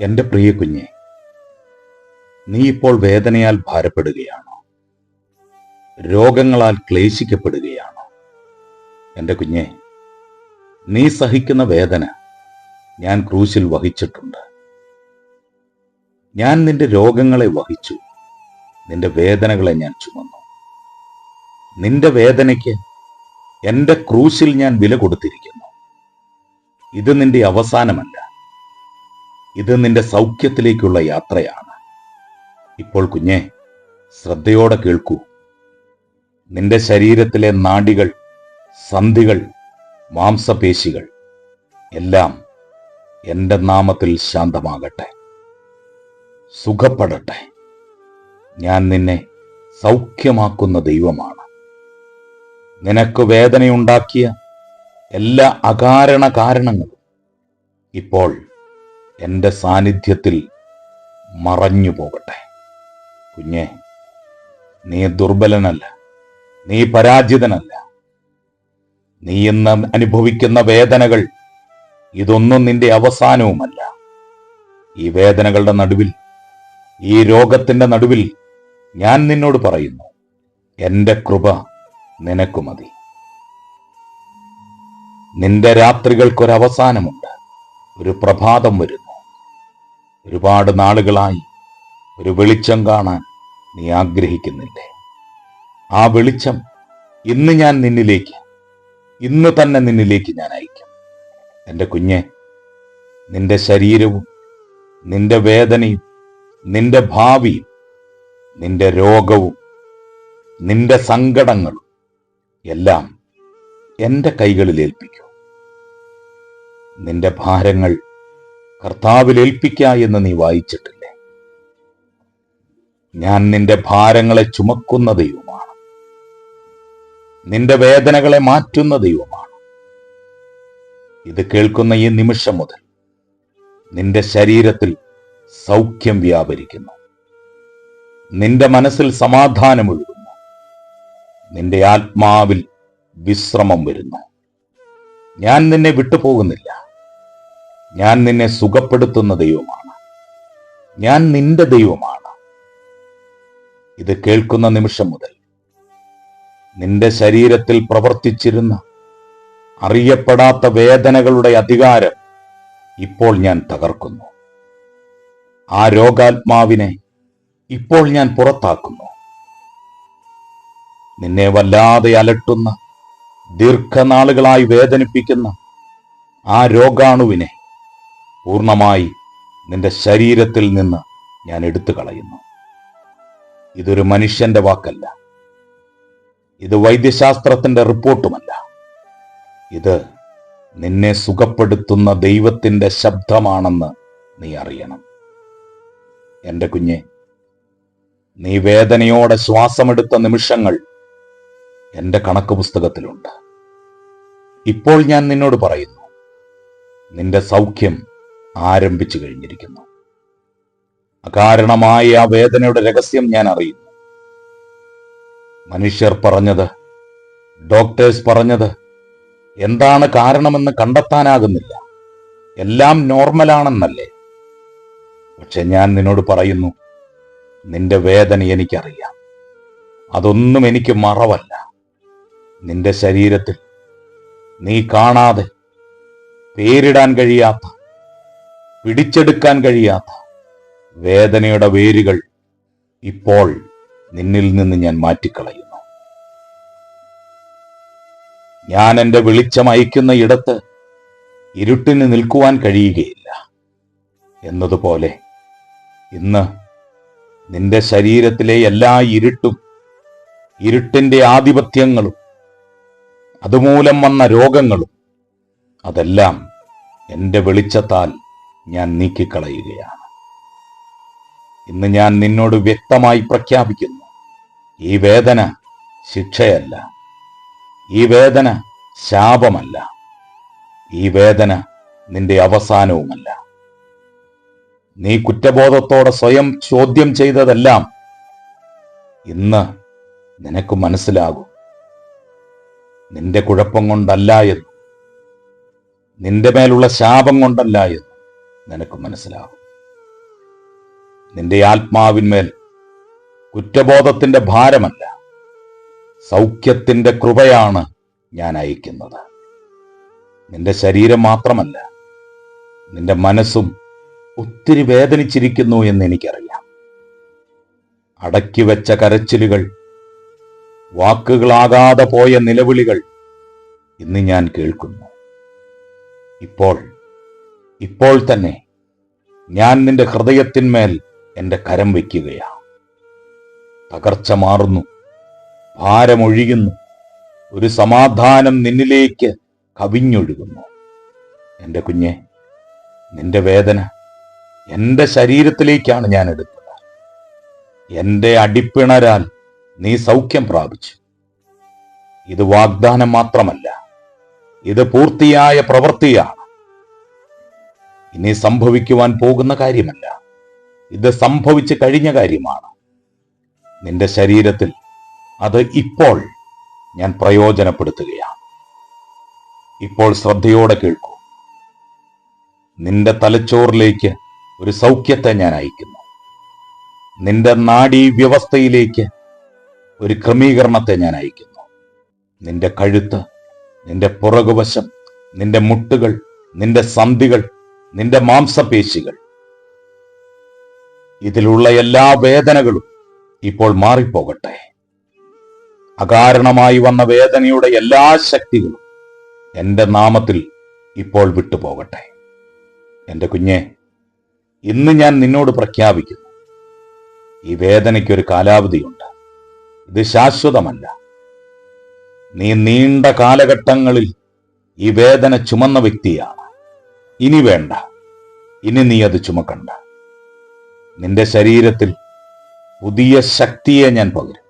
എന്റെ പ്രിയ കുഞ്ഞെ നീ ഇപ്പോൾ വേദനയാൽ ഭാരപ്പെടുകയാണോ? രോഗങ്ങളാൽ ക്ലേശിക്കപ്പെടുകയാണോ? എന്റെ കുഞ്ഞെ നീ സഹിക്കുന്ന വേദന ഞാൻ ക്രൂശിൽ വഹിച്ചിട്ടുണ്ട്. ഞാൻ നിന്റെ രോഗങ്ങളെ വഹിച്ചു. നിന്റെ വേദനകളെ ഞാൻ ചുമന്നു. നിന്റെ വേദനയ്ക്ക് എന്റെ ക്രൂശിൽ ഞാൻ വില കൊടുത്തിരിക്കുന്നു. ഇത് നിന്റെ അവസാനമല്ല. ഇത് നിന്റെ സൗഖ്യത്തിലേക്കുള്ള യാത്രയാണ്. ഇപ്പോൾ കുഞ്ഞെ ശ്രദ്ധയോടെ കേൾക്കൂ. നിന്റെ ശരീരത്തിലെ നാടികൾ സന്ധികൾ മാംസപേശികൾ എല്ലാം എന്റെ നാമത്തിൽ ശാന്തമാകട്ടെ. സുഖപ്പെടട്ടെ. ഞാൻ നിന്നെ സൗഖ്യമാക്കുന്ന ദൈവമാണ്. നിനക്ക് വേദനയുണ്ടാക്കിയ എല്ലാ അകാരണ കാരണങ്ങളും ഇപ്പോൾ എന്റെ സാന്നിധ്യത്തിൽ മറഞ്ഞു പോകട്ടെ. കുഞ്ഞെ നീ ദുർബലനല്ല നീ പരാജിതനല്ല. നീ ഇന്ന് അനുഭവിക്കുന്ന വേദനകൾ ഇതൊന്നും നിന്റെ അവസാനവുമല്ല. ഈ വേദനകളുടെ നടുവിൽ ഈ രോഗത്തിന്റെ നടുവിൽ ഞാൻ നിന്നോട് പറയുന്നു എന്റെ കൃപ നിനക്കു മതി. നിന്റെ രാത്രികൾക്കൊരവസാനമുണ്ട് ഒരു പ്രഭാതം വരുന്നു. ഒരുപാട് നാളുകളായി ഒരു വെളിച്ചം കാണാൻ നീ ആഗ്രഹിക്കുന്നില്ലേ? ആ വെളിച്ചം ഇന്ന് ഞാൻ നിന്നിലേക്ക് ഇന്ന് തന്നെ നിന്നിലേക്ക് ഞാൻ അയക്കും. എന്റെ കുഞ്ഞെ നിന്റെ ശരീരവും നിന്റെ വേദനയും നിന്റെ ഭാവിയും നിന്റെ രോഗവും നിന്റെ സങ്കടങ്ങളും എല്ലാം എന്റെ കൈകളിൽ ഏൽപ്പിക്കൂ. നിന്റെ ഭാരങ്ങൾ കർത്താവിൽ ഏൽപ്പിക്ക എന്ന് നീ വായിച്ചിട്ടില്ലേ? ഞാൻ നിന്റെ ഭാരങ്ങളെ ചുമക്കുന്ന ദൈവമാണ്. നിന്റെ വേദനകളെ മാറ്റുന്ന ദൈവമാണ്. ഇത് കേൾക്കുന്ന ഈ നിമിഷം മുതൽ നിന്റെ ശരീരത്തിൽ സൗഖ്യം വ്യാപരിക്കുന്നു. നിന്റെ മനസ്സിൽ സമാധാനം ഒഴുകുന്നു. നിന്റെ ആത്മാവിൽ വിശ്രമം വരുന്നു. ഞാൻ നിന്നെ വിട്ടുപോകുന്നില്ല. ഞാൻ നിന്നെ സുഖപ്പെടുത്തുന്ന ദൈവമാണ്. ഞാൻ നിന്റെ ദൈവമാണ്. ഇത് കേൾക്കുന്ന നിമിഷം മുതൽ നിന്റെ ശരീരത്തിൽ പ്രവർത്തിച്ചിരുന്ന അറിയപ്പെടാത്ത വേദനകളുടെ അധികാരം ഇപ്പോൾ ഞാൻ തകർക്കുന്നു. ആ രോഗാത്മാവിനെ ഇപ്പോൾ ഞാൻ പുറത്താക്കുന്നു. നിന്നെ വല്ലാതെ അലട്ടുന്ന ദീർഘനാളുകളായി വേദനിപ്പിക്കുന്ന ആ രോഗാണുവിനെ പൂർണമായി നിന്റെ ശരീരത്തിൽ നിന്ന് ഞാൻ എടുത്തു കളയുന്നു ഇതൊരു മനുഷ്യന്റെ വാക്കല്ല. ഇത് വൈദ്യശാസ്ത്രത്തിന്റെ റിപ്പോർട്ടുമല്ല. ഇത് നിന്നെ സുഖപ്പെടുത്തുന്ന ദൈവത്തിന്റെ ശബ്ദമാണെന്ന് നീ അറിയണം. എന്റെ കുഞ്ഞെ നീ വേദനയോടെ ശ്വാസമെടുത്ത നിമിഷങ്ങൾ എന്റെ കണക്ക് പുസ്തകത്തിലുണ്ട്. ഇപ്പോൾ ഞാൻ നിന്നോട് പറയുന്നു നിന്റെ സൗഖ്യം ആരംഭിച്ചു കഴിഞ്ഞിരിക്കുന്നു. അകാരണമായ ആ വേദനയുടെ രഹസ്യം ഞാൻ അറിയുന്നു. മനുഷ്യർ പറഞ്ഞത് ഡോക്ടേഴ്സ് പറഞ്ഞത് എന്താണ് കാരണമെന്ന് കണ്ടെത്താനാകുന്നില്ല. എല്ലാം നോർമലാണെന്നല്ലേ. പക്ഷെ ഞാൻ നിന്നോട് പറയുന്നു നിന്റെ വേദന എനിക്കറിയാം. അതൊന്നും എനിക്ക് മറവല്ല. നിന്റെ ശരീരത്തിൽ നീ കാണാതെ പേരിടാൻ കഴിയാത്ത പിടിച്ചെടുക്കാൻ കഴിയാത്ത വേദനയുടെ വേരുകൾ ഇപ്പോൾ നിന്നിൽ നിന്ന് ഞാൻ മാറ്റിക്കളയുന്നു. ഞാൻ എന്റെ വെളിച്ചം അയക്കുന്ന ഇടത്ത് ഇരുട്ടിന് നിൽക്കുവാൻ കഴിയുകയില്ല എന്നതുപോലെ ഇന്ന് നിന്റെ ശരീരത്തിലെ എല്ലാ ഇരുട്ടും ഇരുട്ടിന്റെ ആധിപത്യങ്ങളും അതുമൂലം വന്ന രോഗങ്ങളും അതെല്ലാം എന്റെ വെളിച്ചത്താൽ ഞാൻ നീക്കിക്കളയുകയാണ്. ഇന്ന് ഞാൻ നിന്നോട് വ്യക്തമായി പ്രഖ്യാപിക്കുന്നു. ഈ വേദന ശിക്ഷയല്ല. ഈ വേദന ശാപമല്ല. ഈ വേദന നിന്റെ അവസാനവുമല്ല. നീ കുറ്റബോധത്തോടെ സ്വയം ചോദ്യം ചെയ്തതെല്ലാം ഇന്ന് നിനക്ക് മനസ്സിലാകും. നിന്റെ കുഴപ്പം കൊണ്ടല്ല എന്ന്. നിന്റെ മേലുള്ള ശാപം കൊണ്ടല്ല എന്ന്. നിനക്ക് മനസ്സിലാകും നിന്റെ ആത്മാവിന്മേൽ കുറ്റബോധത്തിന്റെ ഭാരമല്ല സൗഖ്യത്തിന്റെ കൃപയാണ് ഞാൻ അയക്കുന്നത്. നിന്റെ ശരീരം മാത്രമല്ല നിന്റെ മനസ്സും ഒത്തിരി വേദനിച്ചിരിക്കുന്നു എന്ന് എനിക്കറിയാം. അടക്കി വെച്ച കരച്ചിലുകൾ വാക്കുകളാകാതെ പോയ നിലവിളികൾ ഇന്ന് ഞാൻ കേൾക്കുന്നു. ഇപ്പോൾ ഇപ്പോൾ തന്നെ ഞാൻ നിന്റെ ഹൃദയത്തിന്മേൽ എന്റെ കരം വയ്ക്കുകയാണ് തകർച്ച മാറുന്നു ഭാരമൊഴിയുന്നു ഒരു സമാധാനം നിന്നിലേക്ക് കവിഞ്ഞൊഴുകുന്നു. എന്റെ കുഞ്ഞെ നിന്റെ വേദന എന്റെ ശരീരത്തിലേക്കാണ് ഞാൻ എടുത്തത്. എന്റെ അടിപ്പിണരാൽ നീ സൗഖ്യം പ്രാപിച്ചു. ഇത് വാഗ്ദാനം മാത്രമല്ല ഇത് പൂർത്തിയായ പ്രവൃത്തിയാണ്. ഇനി സംഭവിക്കുവാൻ പോകുന്ന കാര്യമല്ല. ഇത് സംഭവിച്ചു കഴിഞ്ഞ കാര്യമാണ്. നിന്റെ ശരീരത്തിൽ അത് ഇപ്പോൾ ഞാൻ പ്രയോജനപ്പെടുത്തുകയാണ്. ഇപ്പോൾ ശ്രദ്ധയോടെ കേൾക്കൂ. നിന്റെ തലച്ചോറിലേക്ക് ഒരു സൗഖ്യത്തെ ഞാൻ അയക്കുന്നു. നിന്റെ നാഡീ വ്യവസ്ഥയിലേക്ക് ഒരു ക്രമീകരണത്തെ ഞാൻ അയക്കുന്നു. നിന്റെ കഴുത്ത് നിന്റെ പുറകുവശം നിന്റെ മുട്ടുകൾ നിന്റെ സന്ധികൾ നിന്റെ മാംസപേശികൾ. ഇതിലുള്ള എല്ലാ വേദനകളും ഇപ്പോൾ മാറിപ്പോകട്ടെ. അകാരണമായി വന്ന വേദനയുടെ എല്ലാ ശക്തികളും എന്റെ നാമത്തിൽ ഇപ്പോൾ വിട്ടുപോകട്ടെ. എന്റെ കുഞ്ഞെ ഇന്ന് ഞാൻ നിന്നോട് പ്രഖ്യാപിക്കുന്നു. ഈ വേദനയ്ക്കൊരു കാലാവധിയുണ്ട്. ഇത് ശാശ്വതമല്ല. നീ നീണ്ട കാലഘട്ടങ്ങളിൽ ഈ വേദന ചുമന്ന വ്യക്തിയാണ്. ഇനി വേണ്ട. ഇനി നീ അത് ചുമക്കണ്ട. നിന്റെ ശരീരത്തിൽ പുതിയ ശക്തിയെ ഞാൻ പകരും.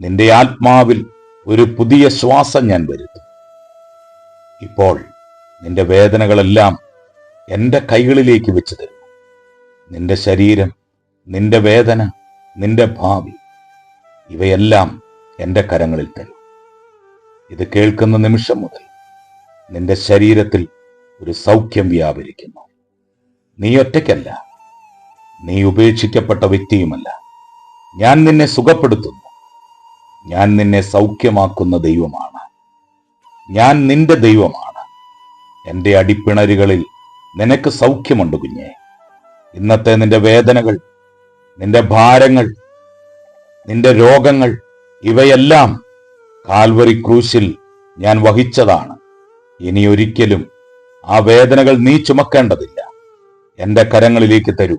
നിന്റെ ആത്മാവിൽ ഒരു പുതിയ ശ്വാസം ഞാൻ വരുത്തും. ഇപ്പോൾ നിന്റെ വേദനകളെല്ലാം എന്റെ കൈകളിലേക്ക് വെച്ച് തരും. നിന്റെ ശരീരം നിന്റെ വേദന നിന്റെ ഭാവി ഇവയെല്ലാം എന്റെ കരങ്ങളിൽ തരും. ഇത് കേൾക്കുന്ന നിമിഷം മുതൽ നിന്റെ ശരീരത്തിൽ ഒരു സൗഖ്യം വ്യാപരിക്കുന്നു. നീ ഒറ്റയ്ക്കല്ല. നീ ഉപേക്ഷിക്കപ്പെട്ട വ്യക്തിയുമല്ല. ഞാൻ നിന്നെ സുഖപ്പെടുത്തുന്നു. ഞാൻ നിന്നെ സൗഖ്യമാക്കുന്ന ദൈവമാണ്. ഞാൻ നിന്റെ ദൈവമാണ്. എന്റെ അടിപ്പിണരുകളിൽ നിനക്ക് സൗഖ്യമുണ്ട് കുഞ്ഞെ. ഇന്നത്തെ നിന്റെ വേദനകൾ നിന്റെ ഭാരങ്ങൾ നിന്റെ രോഗങ്ങൾ ഇവയെല്ലാം കാൽവറി ക്രൂശിൽ ഞാൻ വഹിച്ചതാണ്. ഇനി ഒരിക്കലും ആ വേദനകൾ നീ ചുമക്കേണ്ടതില്ല. എന്റെ കരങ്ങളിലേക്ക് തരൂ.